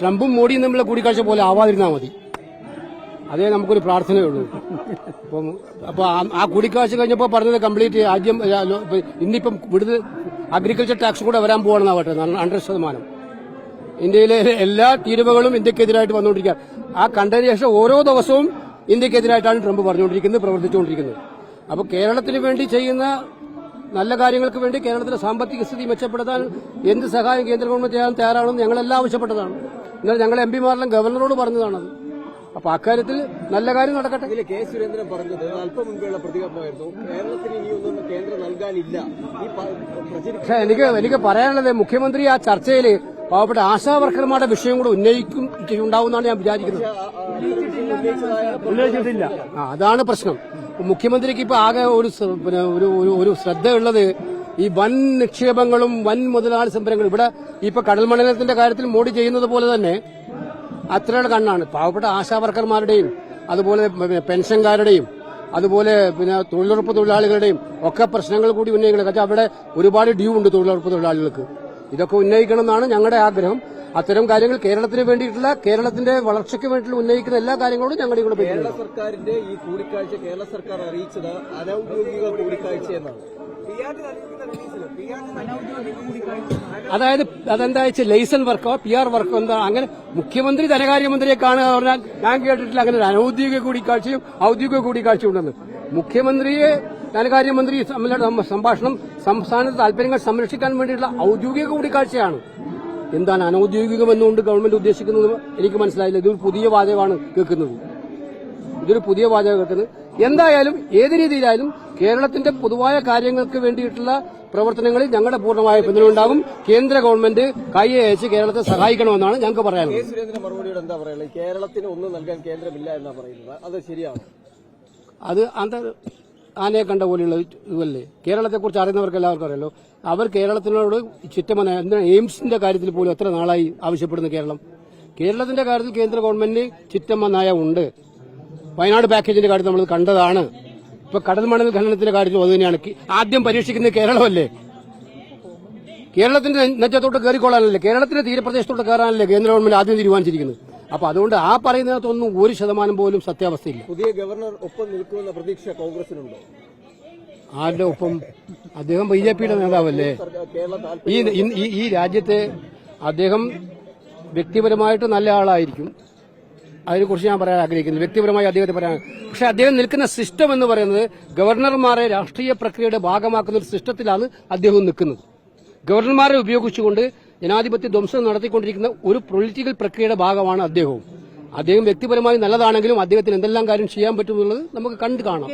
ട്രംപും മോഡിയും തമ്മിലുള്ള കൂടിക്കാഴ്ച പോലെ ആവാതിരുന്നാൽ മതി. അതേ നമുക്കൊരു പ്രാർത്ഥനയുള്ളൂ. അപ്പം അപ്പൊ ആ- കൂടിക്കാഴ്ച കഴിഞ്ഞപ്പോൾ പറഞ്ഞത് കംപ്ലീറ്റ് ആദ്യം ഇന്നിപ്പം ഇവിടുന്ന് അഗ്രികൾച്ചർ ടാക്സ് കൂടെ വരാൻ പോകണമെന്നാവട്ടെ ഹൺഡ്രഡ് ശതമാനം. ഇന്ത്യയിലെ എല്ലാ തീരുവകളും ഇന്ത്യക്കെതിരായിട്ട് വന്നുകൊണ്ടിരിക്കുക ആ കണ്ടതിന് ശേഷം ഓരോ ദിവസവും ഇന്ത്യക്കെതിരായിട്ടാണ് ട്രംപ് പറഞ്ഞുകൊണ്ടിരിക്കുന്നത് പ്രവർത്തിച്ചുകൊണ്ടിരിക്കുന്നത്. അപ്പോൾ കേരളത്തിന് വേണ്ടി ചെയ്യുന്ന നല്ല കാര്യങ്ങൾക്ക് വേണ്ടി കേരളത്തിലെ സാമ്പത്തിക സ്ഥിതി മെച്ചപ്പെടുത്താൻ എന്ത് സഹായം കേന്ദ്ര ഗവൺമെന്റ് ചെയ്യാൻ തയ്യാറാണെന്ന് ഞങ്ങളെല്ലാം ആവശ്യപ്പെട്ടതാണ് എന്നാൽ ഞങ്ങൾ എം പിമാരെല്ലാം ഗവർണറോട് പറഞ്ഞതാണത് അപ്പൊ അക്കാര്യത്തിൽ നല്ല കാര്യം നടക്കട്ടെ ഇതിൽ കെ സുരേന്ദ്രൻ പറഞ്ഞത് അല്പം മുമ്പുള്ള പ്രതികരണമായിരുന്നു കേരളത്തിന് ഇനിയൊന്നും കേന്ദ്രം നൽകാനില്ല പക്ഷേ എനിക്ക് എനിക്ക് പറയാനുള്ളത് മുഖ്യമന്ത്രി ആ ചർച്ചയിൽ പാവപ്പെട്ട ആശാവർക്കർമാരുടെ വിഷയം കൂടെ ഉന്നയിക്കും ഉണ്ടാവുമെന്നാണ് ഞാൻ വിചാരിക്കുന്നത് ഉന്നയിച്ചിട്ടില്ല അതാണ് പ്രശ്നം മുഖ്യമന്ത്രിക്ക് ഇപ്പൊ ആകെ ഒരു പിന്നെ ഒരു ഒരു- ശ്രദ്ധയുള്ളത് ഈ വൻ നിക്ഷേപങ്ങളും വൻ മുതലാളി സംരംഭങ്ങളും. ഇവിടെ ഇപ്പൊ കടൽമണ്ഡലത്തിന്റെ കാര്യത്തിൽ മോഡി ചെയ്യുന്നത് പോലെ തന്നെ അത്രയുടെ കണ്ണാണ്. പാവപ്പെട്ട ആശാവർക്കർമാരുടെയും അതുപോലെ പെൻഷൻകാരുടെയും അതുപോലെ പിന്നെ തൊഴിലുറപ്പ് തൊഴിലാളികളുടെയും ഒക്കെ പ്രശ്നങ്ങൾ കൂടി ഉന്നയിക്കണം കാരണം അവിടെ ഒരുപാട് ഡ്യൂ ഉണ്ട് തൊഴിലുറപ്പ് തൊഴിലാളികൾക്ക്. ഇതൊക്കെ ഉന്നയിക്കണം എന്നാണ് ഞങ്ങളുടെ ആഗ്രഹം. അത്തരം കാര്യങ്ങൾ കേരളത്തിന് വേണ്ടിയിട്ടുള്ള കേരളത്തിന്റെ വളർച്ചയ്ക്ക് വേണ്ടിയിട്ടുള്ള ഉന്നയിക്കുന്ന എല്ലാ കാര്യങ്ങളോടും ഞങ്ങൾ ഇവിടെ കേരള സർക്കാരിന്റെ ഈ കൂടിക്കാഴ്ച കേരള സർക്കാർ അറിയിച്ചത് അനൌദ്യോഗിക കൂടിക്കാഴ്ച എന്നാണ്. അതായത് അതെന്താ വെച്ചാൽ ലൈസൻ വർക്കോ പി ആർ വർക്കോ എന്താ അങ്ങനെ മുഖ്യമന്ത്രി ധനകാര്യമന്ത്രിയെ കാണുക എന്ന് പറഞ്ഞാൽ ഞാൻ കേട്ടിട്ടില്ല. അങ്ങനെ ഒരു അനൌദ്യോഗിക കൂടിക്കാഴ്ചയും ഔദ്യോഗിക കൂടിക്കാഴ്ചയും ഉണ്ടെന്ന്. മുഖ്യമന്ത്രിയെ ധനകാര്യമന്ത്രി തമ്മിലുള്ള സംഭാഷണം സംസ്ഥാനത്തെ താല്പര്യങ്ങൾ സംരക്ഷിക്കാൻ വേണ്ടിയിട്ടുള്ള ഔദ്യോഗിക കൂടിക്കാഴ്ചയാണ്. എന്താണ് അനൌദ്യോഗികമെന്നുകൊണ്ട് ഗവൺമെന്റ് ഉദ്ദേശിക്കുന്നത് എനിക്ക് മനസ്സിലായില്ല. ഇതൊരു പുതിയ വാചകമാണ് കേൾക്കുന്നത്. ഇതൊരു പുതിയ വാചകം കേൾക്കുന്നത്. എന്തായാലും ഏത് രീതിയിലായാലും കേരളത്തിന്റെ പൊതുവായ കാര്യങ്ങൾക്ക് വേണ്ടിയിട്ടുള്ള പ്രവർത്തനങ്ങളിൽ ഞങ്ങളുടെ പൂർണമായ പിന്തുണ ഉണ്ടാകും. കേന്ദ്ര ഗവൺമെന്റ് കൈയെ അയച്ച് കേരളത്തെ സഹായിക്കണമെന്നാണ് ഞങ്ങൾക്ക് പറയാനുള്ളത്. സുരേന്ദ്രൻ മറുപടിയോട് എന്താ പറയുള്ളത് കേരളത്തിന് ഒന്നും നൽകാൻ കേന്ദ്രമില്ല എന്നാ പറയുന്നത്. അത് ശരിയാണ്? അത് അന്ത ആനയെ കണ്ട പോലെയുള്ള ഇതല്ലേ? കേരളത്തെക്കുറിച്ച് അറിയുന്നവർക്ക് എല്ലാവർക്കും അറിയാലോ. അവർ കേരളത്തിനോട് ചുറ്റമന എയിംസിന്റെ കാര്യത്തിൽ പോലും എത്ര നാളായി ആവശ്യപ്പെടുന്നു കേരളം? കേരളത്തിന്റെ കാര്യത്തിൽ കേന്ദ്ര ഗവൺമെന്റ് ചുറ്റമ്മ ഉണ്ട്. വയനാട് പാക്കേജിന്റെ കാര്യത്തിൽ നമ്മൾ കണ്ടതാണ്. ഇപ്പൊ കടൽ മണൽ ഖനനത്തിന്റെ കാര്യത്തിൽ അത് തന്നെയാണ്. ആദ്യം പരീക്ഷിക്കുന്നത് കേരളമല്ലേ? കേരളത്തിന്റെ നെറ്റത്തോട്ട് കയറിക്കൊള്ളാനല്ലേ കേരളത്തിന്റെ തീരപ്രദേശത്തോട്ട് കയറാനല്ലേ കേന്ദ്ര ഗവൺമെന്റ് ആദ്യം തീരുമാനിച്ചിരിക്കുന്നത്? അപ്പൊ അതുകൊണ്ട് ആ പറയുന്നതിനകത്തൊന്നും ഒരു ശതമാനം പോലും സത്യാവസ്ഥയില്ല. പുതിയ ഗവർണർ ഒപ്പം നിൽക്കുമെന്ന പ്രതീക്ഷ കോൺഗ്രസിനുണ്ടോ? ആരുടെ ഒപ്പം? അദ്ദേഹം ബി ജെ പിയുടെ നേതാവല്ലേ? ഈ- ഈ രാജ്യത്തെ അദ്ദേഹം വ്യക്തിപരമായിട്ട് നല്ല ആളായിരിക്കും. അതിനെക്കുറിച്ച് ഞാൻ പറയാൻ ആഗ്രഹിക്കുന്നു. വ്യക്തിപരമായി അദ്ദേഹത്തെ പറയാൻ പക്ഷെ അദ്ദേഹം നിൽക്കുന്ന സിസ്റ്റം എന്ന് പറയുന്നത് ഗവർണർമാരെ രാഷ്ട്രീയ പ്രക്രിയയുടെ ഭാഗമാക്കുന്ന ഒരു സിസ്റ്റത്തിലാണ് അദ്ദേഹം നിൽക്കുന്നത്. ഗവർണർമാരെ ഉപയോഗിച്ചുകൊണ്ട് ജനാധിപത്യ ധ്വംസം നടത്തിക്കൊണ്ടിരിക്കുന്ന ഒരു പൊളിറ്റിക്കൽ പ്രക്രിയയുടെ ഭാഗമാണ് അദ്ദേഹവും. അദ്ദേഹം വ്യക്തിപരമായി നല്ലതാണെങ്കിലും അദ്ദേഹത്തിന് എന്തെല്ലാം കാര്യം ചെയ്യാൻ പറ്റുമെന്നുള്ളത് നമുക്ക് കണ്ടു കാണാം.